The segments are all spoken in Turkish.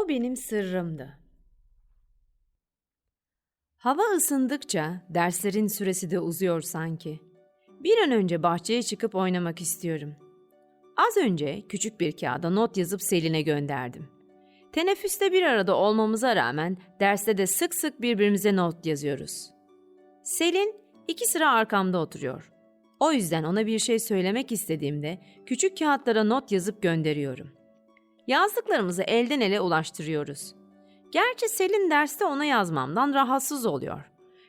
O benim sırrımdı. Hava ısındıkça derslerin süresi de uzuyor sanki. Bir an önce bahçeye çıkıp oynamak istiyorum. Az önce küçük bir kağıda not yazıp Selin'e gönderdim. Teneffüste bir arada olmamıza rağmen derste de sık sık birbirimize not yazıyoruz. Selin iki sıra arkamda oturuyor. O yüzden ona bir şey söylemek istediğimde küçük kağıtlara not yazıp gönderiyorum. Yazdıklarımızı elden ele ulaştırıyoruz. Gerçi Selin derste ona yazmamdan rahatsız oluyor.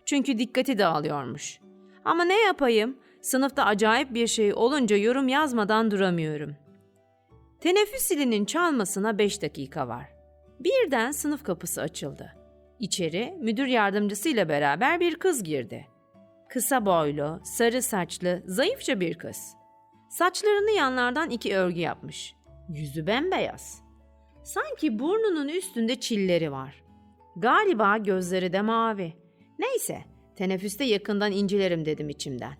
Çünkü dikkati dağılıyormuş. Ama ne yapayım? Sınıfta acayip bir şey olunca yorum yazmadan duramıyorum. Teneffüs zilinin çalmasına 5 dakika var. Birden sınıf kapısı açıldı. İçeri müdür yardımcısıyla beraber bir kız girdi. Kısa boylu, sarı saçlı, zayıfça bir kız. Saçlarını yanlardan iki örgü yapmış. Yüzü bembeyaz. Sanki burnunun üstünde çilleri var. Galiba gözleri de mavi. Neyse, teneffüste yakından incelerim dedim içimden.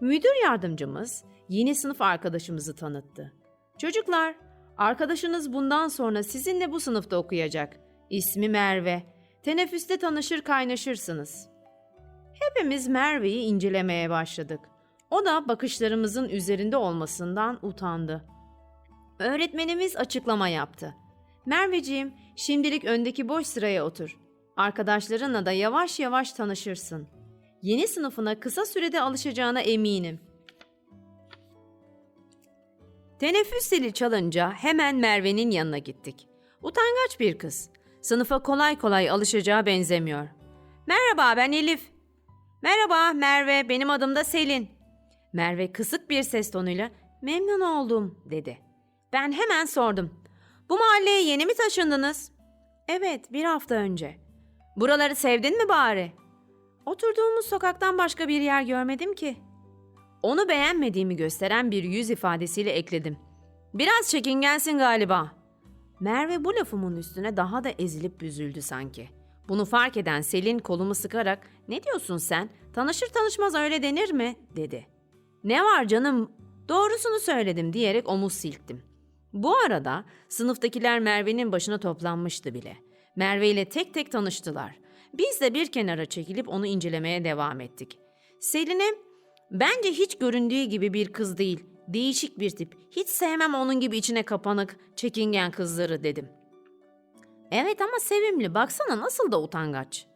Müdür yardımcımız yeni sınıf arkadaşımızı tanıttı. Çocuklar, arkadaşınız bundan sonra sizinle bu sınıfta okuyacak. İsmi Merve. Teneffüste tanışır kaynaşırsınız. Hepimiz Merve'yi incelemeye başladık. O da bakışlarımızın üzerinde olmasından utandı. Öğretmenimiz açıklama yaptı. Merveciğim, şimdilik öndeki boş sıraya otur. Arkadaşlarınla da yavaş yavaş tanışırsın. Yeni sınıfına kısa sürede alışacağına eminim. Teneffüs zili çalınca hemen Merve'nin yanına gittik. Utangaç bir kız. Sınıfa kolay kolay alışacağı benzemiyor. Merhaba ben Elif. Merhaba Merve benim adım da Selin. Merve kısık bir ses tonuyla memnun oldum dedi. Ben hemen sordum. Bu mahalleye yeni mi taşındınız? Evet bir hafta önce. Buraları sevdin mi bari? Oturduğumuz sokaktan başka bir yer görmedim ki. Onu beğenmediğimi gösteren bir yüz ifadesiyle ekledim. Biraz çekingensin galiba. Merve bu lafımın üstüne daha da ezilip büzüldü sanki. Bunu fark eden Selin kolumu sıkarak "Ne diyorsun sen? Tanışır tanışmaz öyle denir mi?" dedi. "Ne var canım? Doğrusunu söyledim." diyerek omuz silktim. Bu arada sınıftakiler Merve'nin başına toplanmıştı bile. Merve ile tek tek tanıştılar. Biz de bir kenara çekilip onu incelemeye devam ettik. Selin'e bence hiç göründüğü gibi bir kız değil, değişik bir tip. Hiç sevmem onun gibi içine kapanık, çekingen kızları dedim. Evet ama sevimli. Baksana nasıl da utangaç.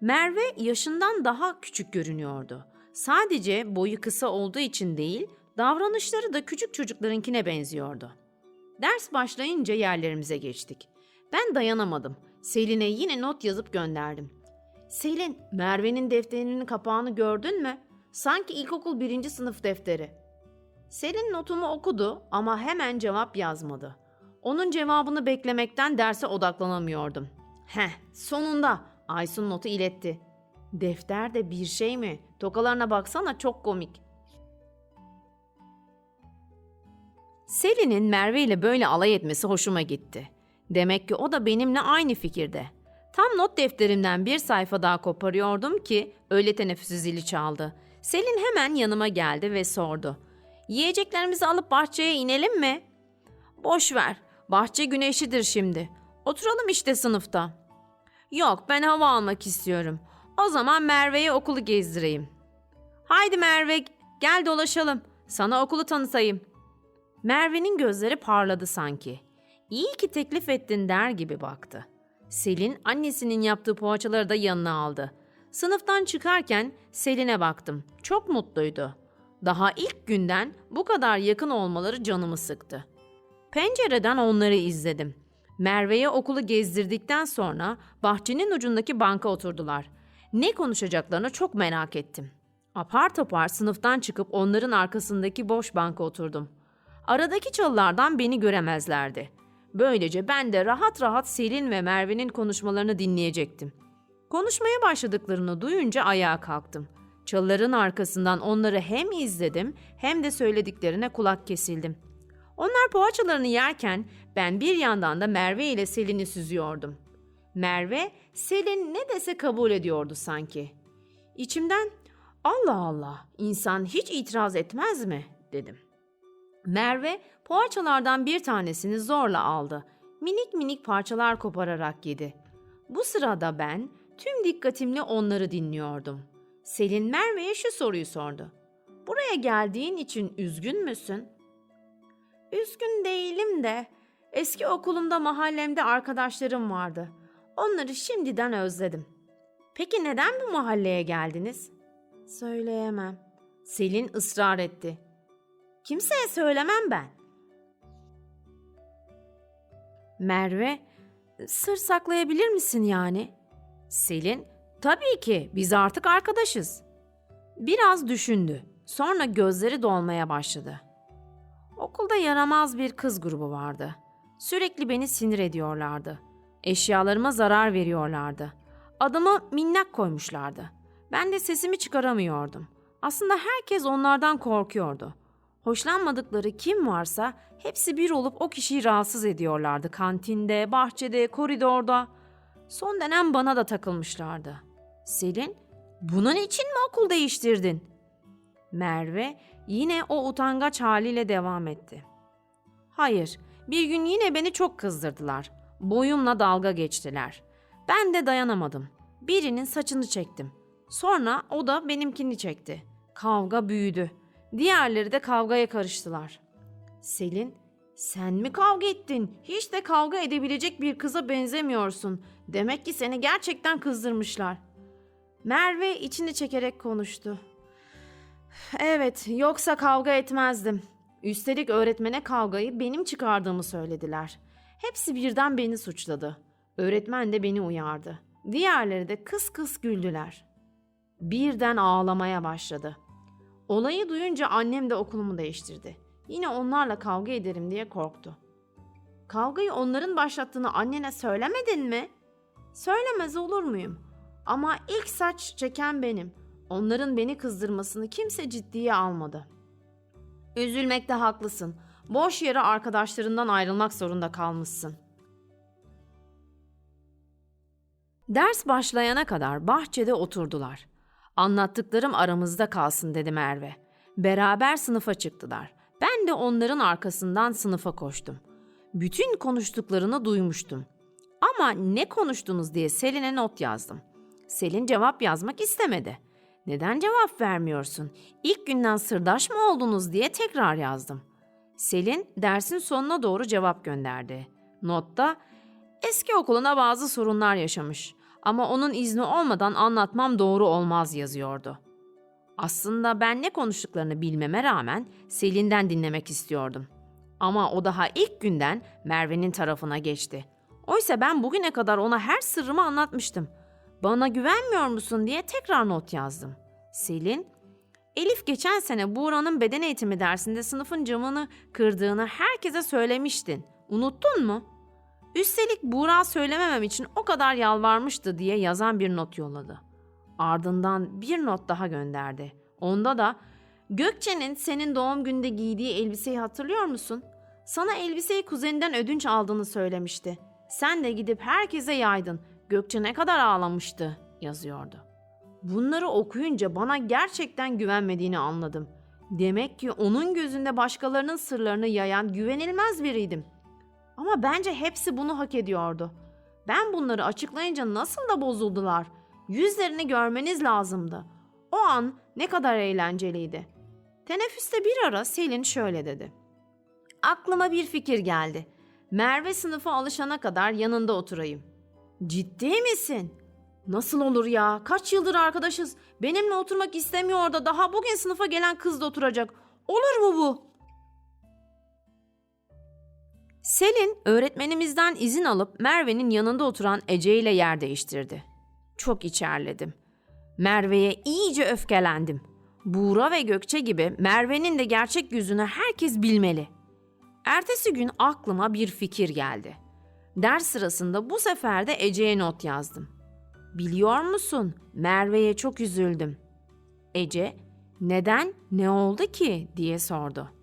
Merve yaşından daha küçük görünüyordu. Sadece boyu kısa olduğu için değil, davranışları da küçük çocuklarınkine benziyordu. Ders başlayınca yerlerimize geçtik. Ben dayanamadım. Selin'e yine not yazıp gönderdim. Selin, Merve'nin defterinin kapağını gördün mü? Sanki ilkokul birinci sınıf defteri. Selin notumu okudu ama hemen cevap yazmadı. Onun cevabını beklemekten derse odaklanamıyordum. Heh, sonunda Aysun notu iletti. Defterde bir şey mi? Tokalarına baksana çok komik. Selin'in Merve ile böyle alay etmesi hoşuma gitti. Demek ki o da benimle aynı fikirde. Tam not defterimden bir sayfa daha koparıyordum ki öğle teneffüsü zili çaldı. Selin hemen yanıma geldi ve sordu. Yiyeceklerimizi alıp bahçeye inelim mi? Boş ver. Bahçe güneşlidir şimdi. Oturalım işte sınıfta. Yok ben hava almak istiyorum. O zaman Merve'ye okulu gezdireyim. Haydi Merve gel dolaşalım. Sana okulu tanıtayım. Merve'nin gözleri parladı sanki. İyi ki teklif ettin der gibi baktı. Selin annesinin yaptığı poğaçaları da yanına aldı. Sınıftan çıkarken Selin'e baktım. Çok mutluydu. Daha ilk günden bu kadar yakın olmaları canımı sıktı. Pencereden onları izledim. Merve'ye okulu gezdirdikten sonra bahçenin ucundaki banka oturdular. Ne konuşacaklarını çok merak ettim. Apar topar sınıftan çıkıp onların arkasındaki boş banka oturdum. Aradaki çalılardan beni göremezlerdi. Böylece ben de rahat rahat Selin ve Merve'nin konuşmalarını dinleyecektim. Konuşmaya başladıklarını duyunca ayağa kalktım. Çalıların arkasından onları hem izledim hem de söylediklerine kulak kesildim. Onlar poğaçalarını yerken ben bir yandan da Merve ile Selin'i süzüyordum. Merve, Selin ne dese kabul ediyordu sanki. İçimden Allah Allah insan hiç itiraz etmez mi dedim. Merve poğaçalardan bir tanesini zorla aldı. Minik minik parçalar kopararak yedi. Bu sırada ben tüm dikkatimle onları dinliyordum. Selin Merve'ye şu soruyu sordu. Buraya geldiğin için üzgün müsün? Üzgün değilim de eski okulumda mahallemde arkadaşlarım vardı. Onları şimdiden özledim. Peki neden bu mahalleye geldiniz? Söyleyemem. Selin ısrar etti. Kimseye söylemem ben. Merve, sır saklayabilir misin yani? Selin, tabii ki biz artık arkadaşız. Biraz düşündü. Sonra gözleri dolmaya başladı. Okulda yaramaz bir kız grubu vardı. Sürekli beni sinir ediyorlardı. Eşyalarıma zarar veriyorlardı. Adımı minnak koymuşlardı. Ben de sesimi çıkaramıyordum. Aslında herkes onlardan korkuyordu. Hoşlanmadıkları kim varsa hepsi bir olup o kişiyi rahatsız ediyorlardı kantinde, bahçede, koridorda. Son dönem bana da takılmışlardı. Selin, bunun için mi okul değiştirdin? Merve yine o utangaç haliyle devam etti. Hayır, bir gün yine beni çok kızdırdılar. Boyumla dalga geçtiler. Ben de dayanamadım. Birinin saçını çektim. Sonra o da benimkini çekti. Kavga büyüdü. Diğerleri de kavgaya karıştılar. Selin, sen mi kavga ettin? Hiç de kavga edebilecek bir kıza benzemiyorsun. Demek ki seni gerçekten kızdırmışlar. Merve içini çekerek konuştu. Evet, yoksa kavga etmezdim. Üstelik öğretmene kavgayı benim çıkardığımı söylediler. Hepsi birden beni suçladı. Öğretmen de beni uyardı. Diğerleri de kıs kıs güldüler. Birden ağlamaya başladı. Olayı duyunca annem de okulumu değiştirdi. Yine onlarla kavga ederim diye korktu. Kavgayı onların başlattığını annene söylemedin mi? Söylemez olur muyum? Ama ilk saç çeken benim. Onların beni kızdırmasını kimse ciddiye almadı. Üzülmekte haklısın. Boş yere arkadaşlarından ayrılmak zorunda kalmışsın. Ders başlayana kadar bahçede oturdular. Anlattıklarım aramızda kalsın dedi Merve. Beraber sınıfa çıktılar. Ben de onların arkasından sınıfa koştum. Bütün konuştuklarını duymuştum. Ama ne konuştunuz diye Selin'e not yazdım. Selin cevap yazmak istemedi. Neden cevap vermiyorsun? İlk günden sırdaş mı oldunuz diye tekrar yazdım. Selin dersin sonuna doğru cevap gönderdi. Notta eski okuluna bazı sorunlar yaşamış ama onun izni olmadan anlatmam doğru olmaz yazıyordu. Aslında ben ne konuştuklarını bilmeme rağmen Selin'den dinlemek istiyordum. Ama o daha ilk günden Merve'nin tarafına geçti. Oysa ben bugüne kadar ona her sırrımı anlatmıştım. Bana güvenmiyor musun diye tekrar not yazdım. Selin, Elif geçen sene Buğra'nın beden eğitimi dersinde sınıfın camını kırdığını herkese söylemiştin. Unuttun mu? Üstelik Buğra söylememem için o kadar yalvarmıştı diye yazan bir not yolladı. Ardından bir not daha gönderdi. Onda da Gökçe'nin senin doğum günde giydiği elbiseyi hatırlıyor musun? Sana elbiseyi kuzeninden ödünç aldığını söylemişti. Sen de gidip herkese yaydın. Gökçe ne kadar ağlamıştı yazıyordu. Bunları okuyunca bana gerçekten güvenmediğini anladım. Demek ki onun gözünde başkalarının sırlarını yayan güvenilmez biriydim. Ama bence hepsi bunu hak ediyordu. Ben bunları açıklayınca nasıl da bozuldular. Yüzlerini görmeniz lazımdı. O an ne kadar eğlenceliydi. Teneffüste bir ara Selin şöyle dedi. Aklıma bir fikir geldi. Merve sınıfa alışana kadar yanında oturayım. Ciddi misin? Nasıl olur ya? Kaç yıldır arkadaşız. Benimle oturmak istemiyor da daha bugün sınıfa gelen kız da oturacak. Olur mu bu? Selin öğretmenimizden izin alıp Merve'nin yanında oturan Ece ile yer değiştirdi. Çok içerledim. Merve'ye iyice öfkelendim. Buğra ve Gökçe gibi Merve'nin de gerçek yüzünü herkes bilmeli. Ertesi gün aklıma bir fikir geldi. Ders sırasında bu sefer de Ece'ye not yazdım. Biliyor musun? Merve'ye çok üzüldüm. Ece, neden? Ne oldu ki? diye sordu.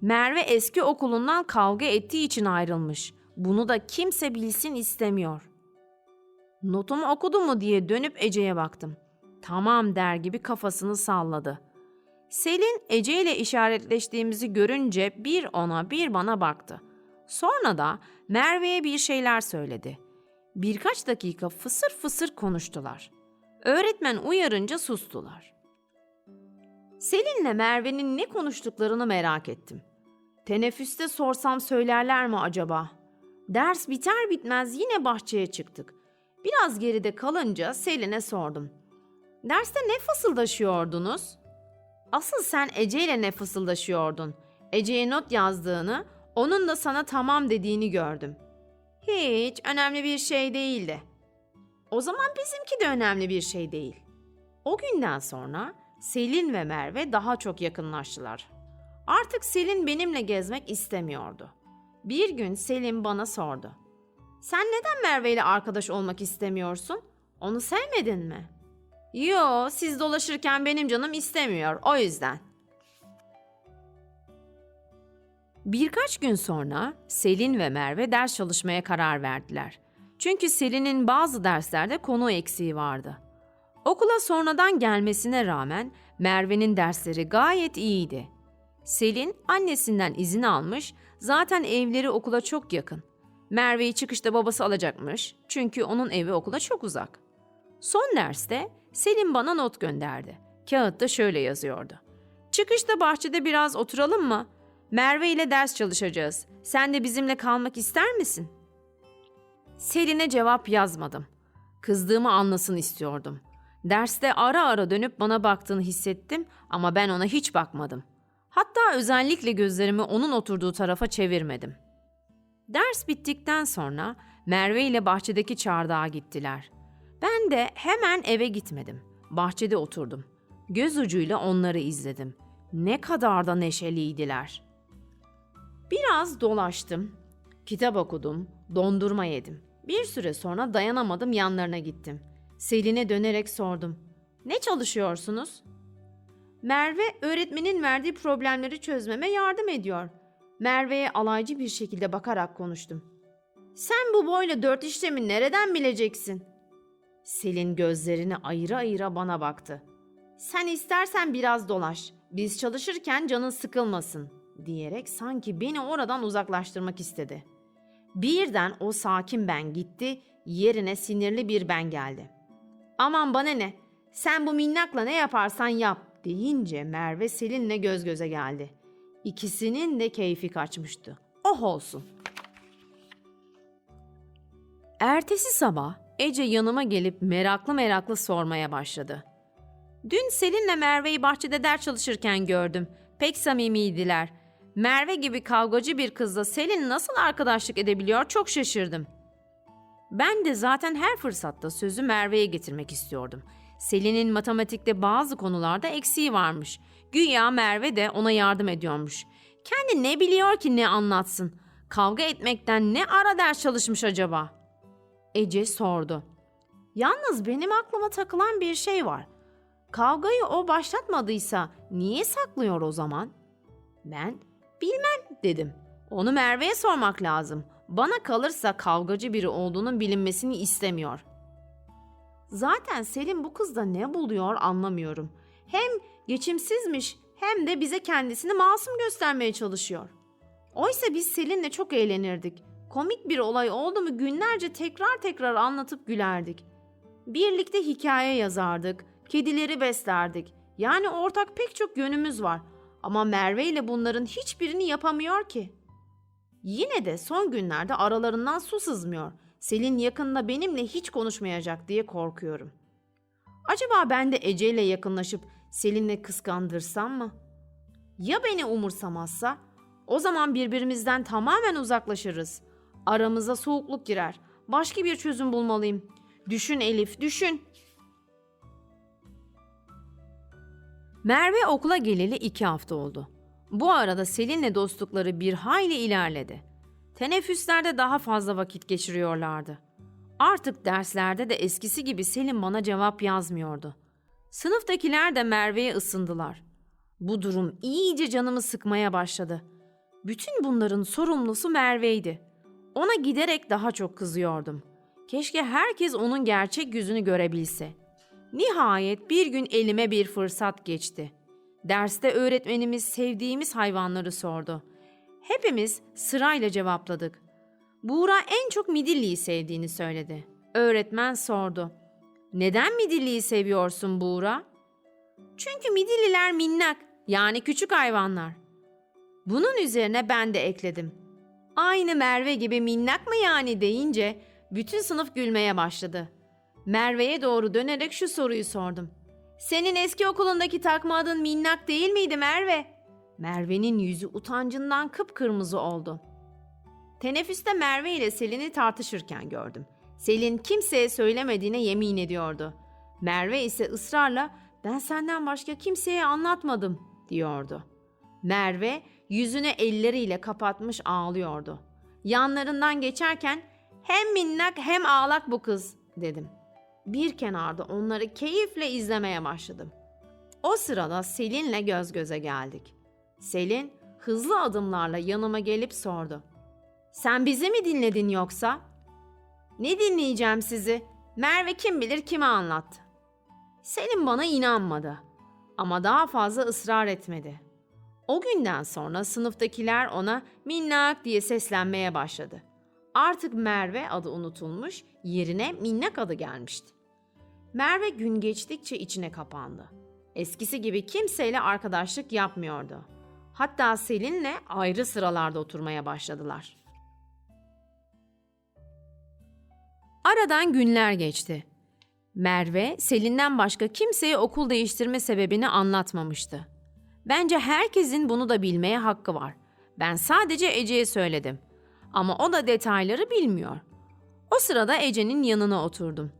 Merve eski okulundan kavga ettiği için ayrılmış. Bunu da kimse bilsin istemiyor. Notumu okudu mu diye dönüp Ece'ye baktım. Tamam der gibi kafasını salladı. Selin Ece ile işaretleştiğimizi görünce bir ona bir bana baktı. Sonra da Merve'ye bir şeyler söyledi. Birkaç dakika fısır fısır konuştular. Öğretmen uyarınca sustular. Selin'le Merve'nin ne konuştuklarını merak ettim. Teneffüste sorsam söylerler mi acaba? Ders biter bitmez yine bahçeye çıktık. Biraz geride kalınca Selin'e sordum. Derste ne fısıldaşıyordunuz? Asıl sen Ece ile ne fısıldaşıyordun? Ece'ye not yazdığını, onun da sana tamam dediğini gördüm. Hiç önemli bir şey değildi. O zaman bizimki de önemli bir şey değil. O günden sonra Selin ve Merve daha çok yakınlaştılar. Artık Selin benimle gezmek istemiyordu. Bir gün Selin bana sordu. Sen neden Merve ile arkadaş olmak istemiyorsun? Onu sevmedin mi? Yo, siz dolaşırken benim canım istemiyor, o yüzden. Birkaç gün sonra Selin ve Merve ders çalışmaya karar verdiler. Çünkü Selin'in bazı derslerde konu eksiği vardı. Okula sonradan gelmesine rağmen Merve'nin dersleri gayet iyiydi. Selin annesinden izin almış, zaten evleri okula çok yakın. Merve'yi çıkışta babası alacakmış çünkü onun evi okula çok uzak. Son derste Selin bana not gönderdi. Kağıtta şöyle yazıyordu. Çıkışta bahçede biraz oturalım mı? Merve ile ders çalışacağız. Sen de bizimle kalmak ister misin? Selin'e cevap yazmadım. Kızdığımı anlasın istiyordum. Derste ara ara dönüp bana baktığını hissettim ama ben ona hiç bakmadım. Hatta özellikle gözlerimi onun oturduğu tarafa çevirmedim. Ders bittikten sonra Merve ile bahçedeki çardağa gittiler. Ben de hemen eve gitmedim. Bahçede oturdum. Göz ucuyla onları izledim. Ne kadar da neşeliydiler. Biraz dolaştım. Kitap okudum, dondurma yedim. Bir süre sonra dayanamadım yanlarına gittim. Selin'e dönerek sordum. Ne çalışıyorsunuz? Merve öğretmenin verdiği problemleri çözmeme yardım ediyor. Merve'ye alaycı bir şekilde bakarak konuştum. Sen bu boyla dört işlemi nereden bileceksin? Selin gözlerini ayıra ayıra bana baktı. Sen istersen biraz dolaş. Biz çalışırken canın sıkılmasın diyerek sanki beni oradan uzaklaştırmak istedi. Birden o sakin ben gitti, yerine sinirli bir ben geldi. Aman bana ne? Sen bu minnakla ne yaparsan yap deyince Merve Selin'le göz göze geldi. İkisinin de keyfi kaçmıştı. Oh olsun. Ertesi sabah Ece yanıma gelip meraklı meraklı sormaya başladı. Dün Selin'le Merve'yi bahçede ders çalışırken gördüm. Pek samimiydiler. Merve gibi kavgacı bir kızla Selin nasıl arkadaşlık edebiliyor çok şaşırdım. Ben de zaten her fırsatta sözü Merve'ye getirmek istiyordum. Selin'in matematikte bazı konularda eksiği varmış. Güya Merve de ona yardım ediyormuş. Kendi ne biliyor ki ne anlatsın? Kavga etmekten ne ara ders çalışmış acaba? Ece sordu. Yalnız benim aklıma takılan bir şey var. Kavgayı o başlatmadıysa niye saklıyor o zaman? Ben bilmem dedim. Onu Merve'ye sormak lazım. Bana kalırsa kavgacı biri olduğunun bilinmesini istemiyor. Zaten Selim bu kızda ne buluyor anlamıyorum. Hem geçimsizmiş hem de bize kendisini masum göstermeye çalışıyor. Oysa biz Selin'le çok eğlenirdik. Komik bir olay oldu mu günlerce tekrar tekrar anlatıp gülerdik. Birlikte hikaye yazardık, kedileri beslerdik. Yani ortak pek çok yönümüz var. Ama Merve ile bunların hiçbirini yapamıyor ki. Yine de son günlerde aralarından su sızmıyor. Selin yakında benimle hiç konuşmayacak diye korkuyorum. Acaba ben de Ece ile yakınlaşıp Selin'le kıskandırsam mı? Ya beni umursamazsa? O zaman birbirimizden tamamen uzaklaşırız. Aramıza soğukluk girer. Başka bir çözüm bulmalıyım. Düşün Elif, düşün. Merve okula geleli iki hafta oldu. Bu arada Selin'le dostlukları bir hayli ilerledi. Teneffüslerde daha fazla vakit geçiriyorlardı. Artık derslerde de eskisi gibi Selin bana cevap yazmıyordu. Sınıftakiler de Merve'ye ısındılar. Bu durum iyice canımı sıkmaya başladı. Bütün bunların sorumlusu Merve'ydi. Ona giderek daha çok kızıyordum. Keşke herkes onun gerçek yüzünü görebilse. Nihayet bir gün elime bir fırsat geçti. Derste öğretmenimiz sevdiğimiz hayvanları sordu. Hepimiz sırayla cevapladık. Buğra en çok Midilli'yi sevdiğini söyledi. Öğretmen sordu. Neden Midilli'yi seviyorsun Buğra? Çünkü Midilliler minnak, yani küçük hayvanlar. Bunun üzerine ben de ekledim. Aynı Merve gibi minnak mı yani deyince bütün sınıf gülmeye başladı. Merve'ye doğru dönerek şu soruyu sordum. Senin eski okulundaki takma adın minnak değil miydi Merve? Merve'nin yüzü utancından kıpkırmızı oldu. Teneffüste Merve ile Selin'i tartışırken gördüm. Selin kimseye söylemediğine yemin ediyordu. Merve ise ısrarla ben senden başka kimseye anlatmadım diyordu. Merve yüzüne elleriyle kapatmış ağlıyordu. Yanlarından geçerken hem minnak hem ağlak bu kız dedim. Bir kenarda onları keyifle izlemeye başladım. O sırada Selin'le göz göze geldik. Selin hızlı adımlarla yanıma gelip sordu. Sen bizi mi dinledin yoksa? Ne dinleyeceğim sizi? Merve kim bilir kime anlattı. Selin bana inanmadı ama daha fazla ısrar etmedi. O günden sonra sınıftakiler ona minnak diye seslenmeye başladı. Artık Merve adı unutulmuş, yerine minnak adı gelmişti. Merve gün geçtikçe içine kapandı. Eskisi gibi kimseyle arkadaşlık yapmıyordu. Hatta Selin'le ayrı sıralarda oturmaya başladılar. Aradan günler geçti. Merve, Selin'den başka kimseye okul değiştirme sebebini anlatmamıştı. Bence herkesin bunu da bilmeye hakkı var. Ben sadece Ece'ye söyledim. Ama o da detayları bilmiyor. O sırada Ece'nin yanına oturdum.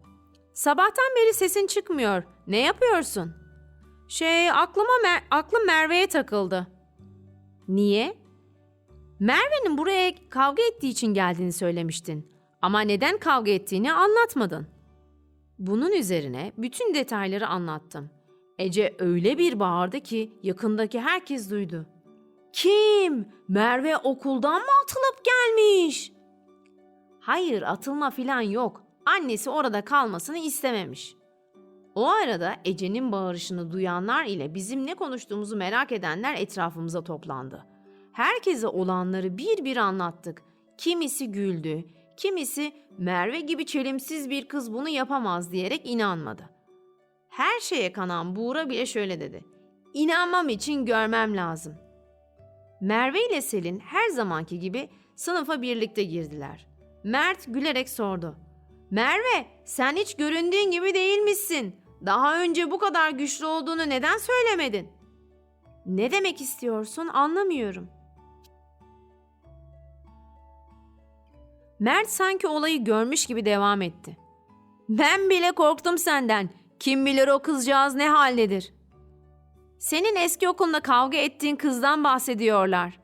Sabahtan beri sesin çıkmıyor. Ne yapıyorsun? Şey, aklıma Mer- aklım Merve'ye takıldı. Niye? Merve'nin buraya kavga ettiği için geldiğini söylemiştin. Ama neden kavga ettiğini anlatmadın. Bunun üzerine bütün detayları anlattım. Ece öyle bir bağırdı ki yakındaki herkes duydu. Kim? Merve okuldan mı atılıp gelmiş? Hayır atılma filan yok. Annesi orada kalmasını istememiş. O arada Ece'nin bağırışını duyanlar ile bizim ne konuştuğumuzu merak edenler etrafımıza toplandı. Herkese olanları bir bir anlattık. Kimisi güldü, kimisi Merve gibi çelimsiz bir kız bunu yapamaz diyerek inanmadı. Her şeye kanan Buğra bile şöyle dedi. İnanmam için görmem lazım. Merve ile Selin her zamanki gibi sınıfa birlikte girdiler. Mert gülerek sordu. Merve sen hiç göründüğün gibi değilmişsin. Daha önce bu kadar güçlü olduğunu neden söylemedin? Ne demek istiyorsun anlamıyorum. Mert sanki olayı görmüş gibi devam etti. Ben bile korktum senden. Kim bilir o kızcağız ne haldedir. Senin eski okulunda kavga ettiğin kızdan bahsediyorlar.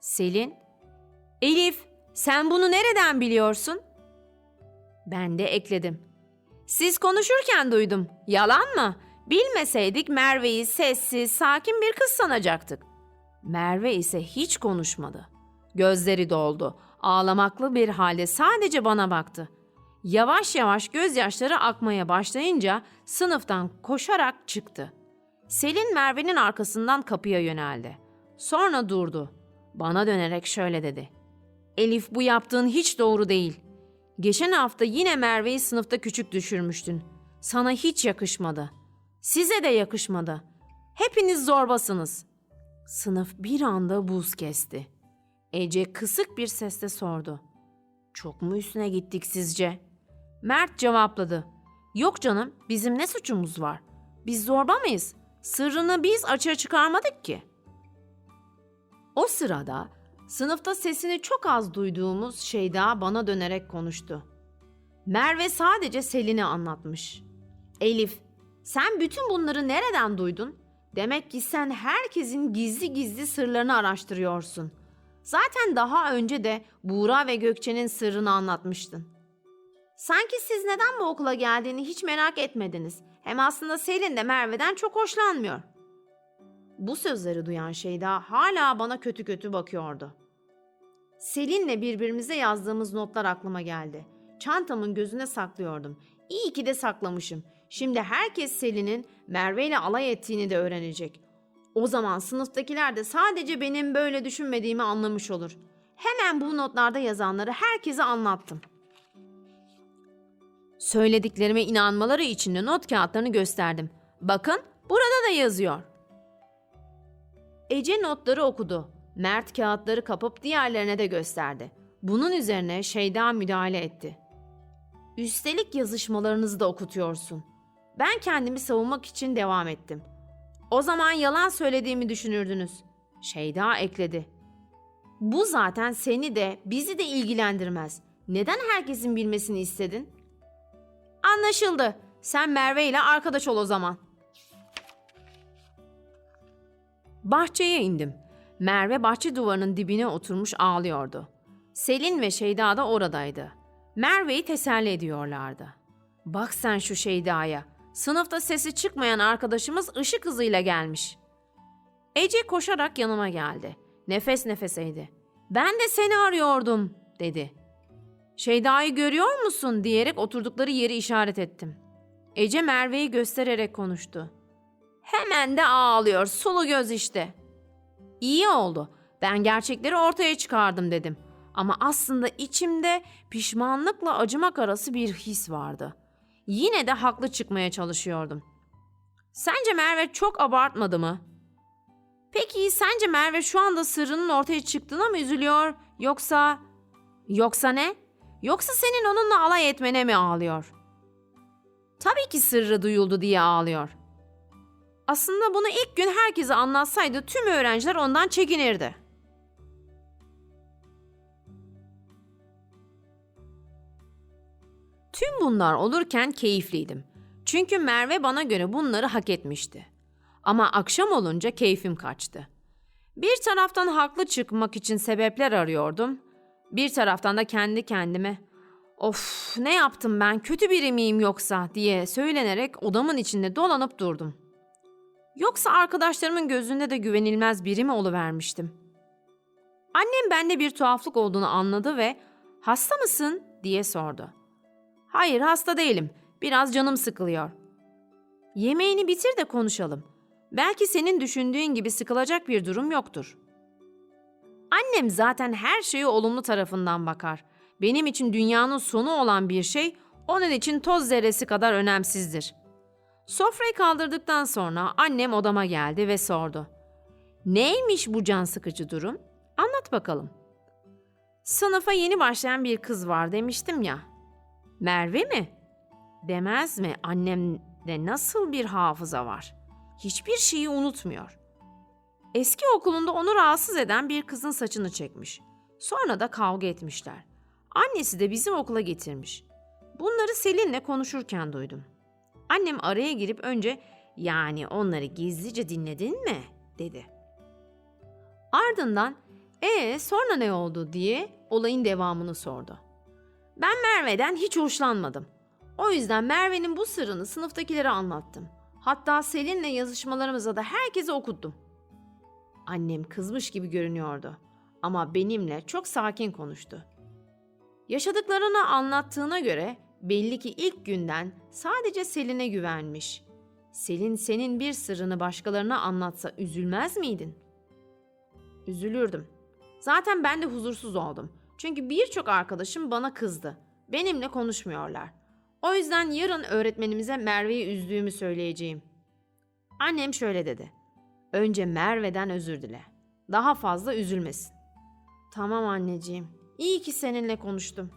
Selin, Elif, sen bunu nereden biliyorsun? Ben de ekledim. Siz konuşurken duydum. Yalan mı? Bilmeseydik Merve'yi sessiz, sakin bir kız sanacaktık. Merve ise hiç konuşmadı. Gözleri doldu. Ağlamaklı bir halde sadece bana baktı. Yavaş yavaş gözyaşları akmaya başlayınca sınıftan koşarak çıktı. Selin Merve'nin arkasından kapıya yöneldi. Sonra durdu. Bana dönerek şöyle dedi. Elif bu yaptığın hiç doğru değil. Geçen hafta yine Merve'yi sınıfta küçük düşürmüştün. Sana hiç yakışmadı. Size de yakışmadı. Hepiniz zorbasınız. Sınıf bir anda buz kesti. Ece kısık bir sesle sordu. Çok mu üstüne gittik sizce? Mert cevapladı. Yok canım, bizim ne suçumuz var? Biz zorba mıyız? Sırrını biz açığa çıkarmadık ki. O sırada sınıfta sesini çok az duyduğumuz Şeyda bana dönerek konuştu. Merve sadece Selin'e anlatmış. Elif, sen bütün bunları nereden duydun? Demek ki sen herkesin gizli gizli sırlarını araştırıyorsun. Zaten daha önce de Buğra ve Gökçe'nin sırrını anlatmıştın. Sanki siz neden bu okula geldiğini hiç merak etmediniz. Hem aslında Selin de Merve'den çok hoşlanmıyor. Bu sözleri duyan Şeyda hala bana kötü kötü bakıyordu. Selin'le birbirimize yazdığımız notlar aklıma geldi. Çantamın gözüne saklıyordum. İyi ki de saklamışım. Şimdi herkes Selin'in Merve ile alay ettiğini de öğrenecek. O zaman sınıftakiler de sadece benim böyle düşünmediğimi anlamış olur. Hemen bu notlarda yazanları herkese anlattım. Söylediklerime inanmaları için de not kağıtlarını gösterdim. Bakın burada da yazıyor. Ece notları okudu. Mert kağıtları kapıp diğerlerine de gösterdi. Bunun üzerine Şeyda müdahale etti. Üstelik yazışmalarınızı da okutuyorsun. Ben kendimi savunmak için devam ettim. O zaman yalan söylediğimi düşünürdünüz. Şeyda ekledi. Bu zaten seni de bizi de ilgilendirmez. Neden herkesin bilmesini istedin? Anlaşıldı. Sen Merve ile arkadaş ol o zaman. Bahçeye indim. Merve bahçe duvarının dibine oturmuş ağlıyordu. Selin ve Şeyda da oradaydı. Merve'yi teselli ediyorlardı. Bak sen şu Şeyda'ya. Sınıfta sesi çıkmayan arkadaşımız ışık hızıyla gelmiş. Ece koşarak yanıma geldi. Nefes nefeseydi. Ben de seni arıyordum dedi. Şeyda'yı görüyor musun diyerek oturdukları yeri işaret ettim. Ece Merve'yi göstererek konuştu. Hemen de ağlıyor, sulu göz işte. İyi oldu. Ben gerçekleri ortaya çıkardım dedim. Ama aslında içimde pişmanlıkla acımak arası bir his vardı. Yine de haklı çıkmaya çalışıyordum. Sence Merve çok abartmadı mı? Peki sence Merve şu anda sırrının ortaya çıktığına mı üzülüyor yoksa... Yoksa ne? Yoksa senin onunla alay etmene mi ağlıyor? Tabii ki sırrı duyuldu diye ağlıyor. Aslında bunu ilk gün herkese anlatsaydı tüm öğrenciler ondan çekinirdi. Tüm bunlar olurken keyifliydim. Çünkü Merve bana göre bunları hak etmişti. Ama akşam olunca keyfim kaçtı. Bir taraftan haklı çıkmak için sebepler arıyordum. Bir taraftan da kendi kendime "Of, ne yaptım ben? Kötü biri miyim yoksa?" diye söylenerek odamın içinde dolanıp durdum. Yoksa arkadaşlarımın gözünde de güvenilmez biri mi oluvermiştim? Annem bende bir tuhaflık olduğunu anladı ve "Hasta mısın?" diye sordu. "Hayır, hasta değilim. Biraz canım sıkılıyor." "Yemeğini bitir de konuşalım. Belki senin düşündüğün gibi sıkılacak bir durum yoktur." Annem zaten her şeyi olumlu tarafından bakar. Benim için dünyanın sonu olan bir şey onun için toz zerresi kadar önemsizdir. Sofrayı kaldırdıktan sonra annem odama geldi ve sordu. Neymiş bu can sıkıcı durum? Anlat bakalım. Sınıfa yeni başlayan bir kız var demiştim ya. Merve mi? Demez mi annemde nasıl bir hafıza var? Hiçbir şeyi unutmuyor. Eski okulunda onu rahatsız eden bir kızın saçını çekmiş. Sonra da kavga etmişler. Annesi de bizim okula getirmiş. Bunları Selin'le konuşurken duydum. Annem araya girip önce yani onları gizlice dinledin mi dedi. Ardından e sonra ne oldu diye olayın devamını sordu. Ben Merve'den hiç hoşlanmadım. O yüzden Merve'nin bu sırrını sınıftakilere anlattım. Hatta Selin'le yazışmalarımıza da herkese okuttum. Annem kızmış gibi görünüyordu ama benimle çok sakin konuştu. Yaşadıklarını anlattığına göre belli ki ilk günden sadece Selin'e güvenmiş. Selin senin bir sırrını başkalarına anlatsa üzülmez miydin? Üzülürdüm. Zaten ben de huzursuz oldum. Çünkü birçok arkadaşım bana kızdı. Benimle konuşmuyorlar. O yüzden yarın öğretmenimize Merve'yi üzdüğümü söyleyeceğim. Annem şöyle dedi. Önce Merve'den özür dile. Daha fazla üzülmesin. Tamam anneciğim. İyi ki seninle konuştum.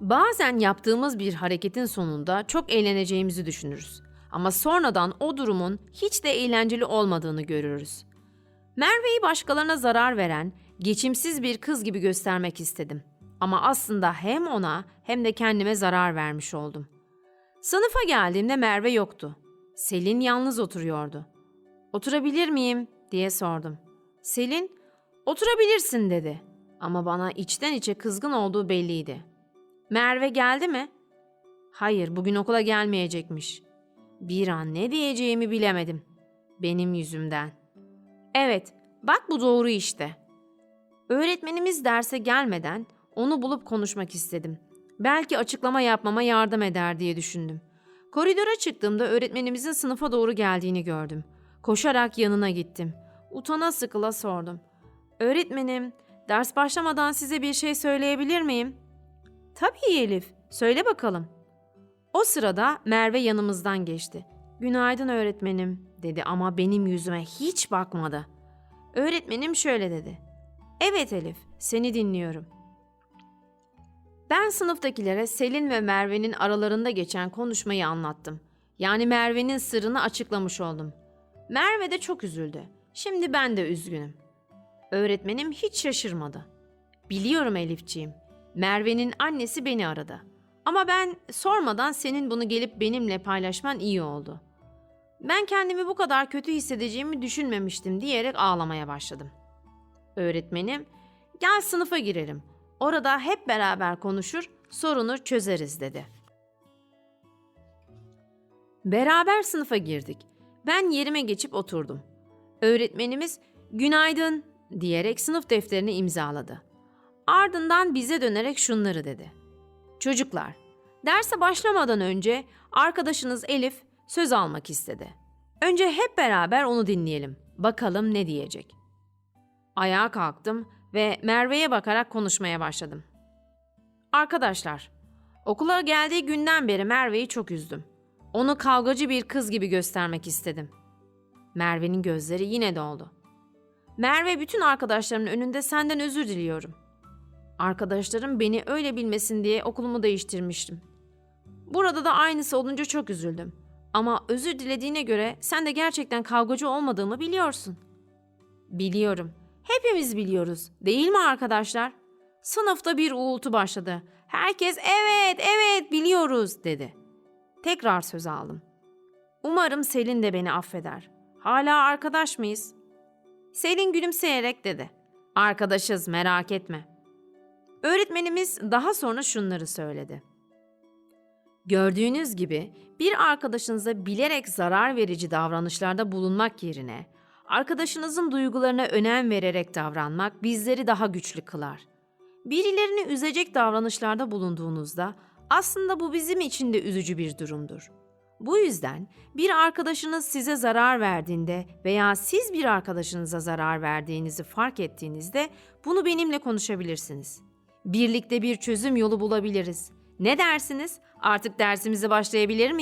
Bazen yaptığımız bir hareketin sonunda çok eğleneceğimizi düşünürüz. Ama sonradan o durumun hiç de eğlenceli olmadığını görürüz. Merve'yi başkalarına zarar veren, geçimsiz bir kız gibi göstermek istedim. Ama aslında hem ona hem de kendime zarar vermiş oldum. Sınıfa geldiğimde Merve yoktu. Selin yalnız oturuyordu. Oturabilir miyim diye sordum. Selin, oturabilirsin dedi. Ama bana içten içe kızgın olduğu belliydi. Merve geldi mi? Hayır, bugün okula gelmeyecekmiş. Bir an ne diyeceğimi bilemedim. Benim yüzümden. Evet, bak bu doğru işte. Öğretmenimiz derse gelmeden onu bulup konuşmak istedim. Belki açıklama yapmama yardım eder diye düşündüm. Koridora çıktığımda öğretmenimizin sınıfa doğru geldiğini gördüm. Koşarak yanına gittim. Utana sıkıla sordum. Öğretmenim, ders başlamadan size bir şey söyleyebilir miyim? Tabii Elif, söyle bakalım. O sırada Merve yanımızdan geçti. Günaydın öğretmenim dedi ama benim yüzüme hiç bakmadı. Öğretmenim şöyle dedi. Evet Elif, seni dinliyorum. Ben sınıftakilere Selin ve Merve'nin aralarında geçen konuşmayı anlattım. Yani Merve'nin sırrını açıklamış oldum. Merve de çok üzüldü. Şimdi ben de üzgünüm. Öğretmenim hiç şaşırmadı. Biliyorum Elifciğim. Merve'nin annesi beni aradı. Ama ben sormadan senin bunu gelip benimle paylaşman iyi oldu. Ben kendimi bu kadar kötü hissedeceğimi düşünmemiştim diyerek ağlamaya başladım. Öğretmenim, gel sınıfa girelim. Orada hep beraber konuşur, sorunu çözeriz dedi. Beraber sınıfa girdik. Ben yerime geçip oturdum. Öğretmenimiz günaydın diyerek sınıf defterini imzaladı. Ardından bize dönerek şunları dedi. Çocuklar, derse başlamadan önce arkadaşınız Elif söz almak istedi. Önce hep beraber onu dinleyelim. Bakalım ne diyecek. Ayağa kalktım ve Merve'ye bakarak konuşmaya başladım. Arkadaşlar, okula geldiği günden beri Merve'yi çok üzdüm. Onu kavgacı bir kız gibi göstermek istedim. Merve'nin gözleri yine doldu. Merve bütün arkadaşlarımın önünde senden özür diliyorum. Arkadaşlarım beni öyle bilmesin diye okulumu değiştirmiştim. Burada da aynısı olunca çok üzüldüm. Ama özür dilediğine göre sen de gerçekten kavgacı olmadığımı biliyorsun. Biliyorum. Hepimiz biliyoruz. Değil mi arkadaşlar? Sınıfta bir uğultu başladı. Herkes evet evet biliyoruz dedi. Tekrar söz aldım. Umarım Selin de beni affeder. Hala arkadaş mıyız? Selin gülümseyerek dedi. Arkadaşız merak etme. Öğretmenimiz daha sonra şunları söyledi. Gördüğünüz gibi bir arkadaşınıza bilerek zarar verici davranışlarda bulunmak yerine arkadaşınızın duygularına önem vererek davranmak bizleri daha güçlü kılar. Birilerini üzecek davranışlarda bulunduğunuzda aslında bu bizim için de üzücü bir durumdur. Bu yüzden bir arkadaşınız size zarar verdiğinde veya siz bir arkadaşınıza zarar verdiğinizi fark ettiğinizde bunu benimle konuşabilirsiniz. Birlikte bir çözüm yolu bulabiliriz. Ne dersiniz? Artık dersimize başlayabilir miyiz?